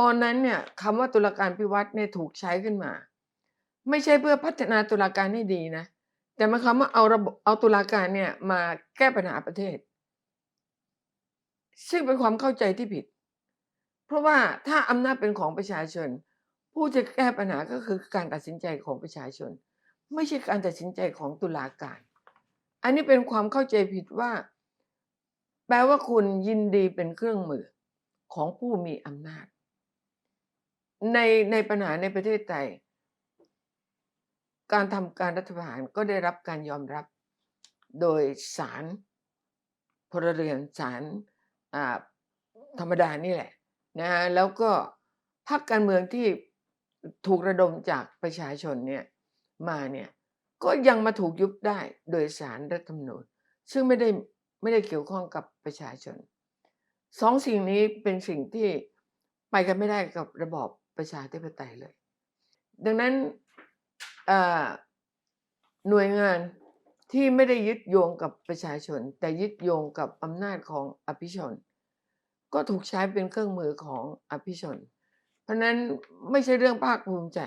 ตอนนั้นเนี่ยคำว่าตุลาการพิวัตรเนี่ยถูกใช้ขึ้นมา ไม่ใช่เพื่อพัฒนาตุลาการให้ดีนะ แต่มาความว่าเอาระบบเอาตุลาการเนี่ยมาแก้ปัญหาประเทศ ซึ่งเป็นความเข้าใจที่ผิด เพราะว่าถ้าอำนาจเป็นของประชาชน ผู้จะแก้ปัญหาก็คือการตัดสินใจของประชาชน ไม่ใช่การตัดสินใจของตุลาการ อันนี้เป็นความเข้าใจผิดว่า แปลว่าคุณยินดีเป็นเครื่องมือของผู้มีอำนาจ ในในปัญหาในประเทศไทยการทำการรัฐประหารก็ได้รับการยอมรับโดยศาลพลเรือนศาลธรรมดานี่แหละนะฮะแล้วก็พรรคการเมืองที่ถูกระดมจากประชาชนเนี่ยมาเนี่ยก็ยังมาถูกยุบได้โดยสารรัฐธรรมนูญ ซึ่งไม่ได้ไม่ได้เกี่ยวข้องกับประชาชนสองสิ่งนี้เป็นสิ่งที่ไปกันไม่ได้กับระบอบ ประชาธิปไตยเลย ดังนั้นหน่วยงานที่ไม่ได้ยึดโยงกับประชาชน แต่ยึดโยงกับอำนาจของอภิชน ก็ถูกใช้เป็นเครื่องมือของอภิชน เพราะนั้นไม่ใช่เรื่องภาคภูมิใจ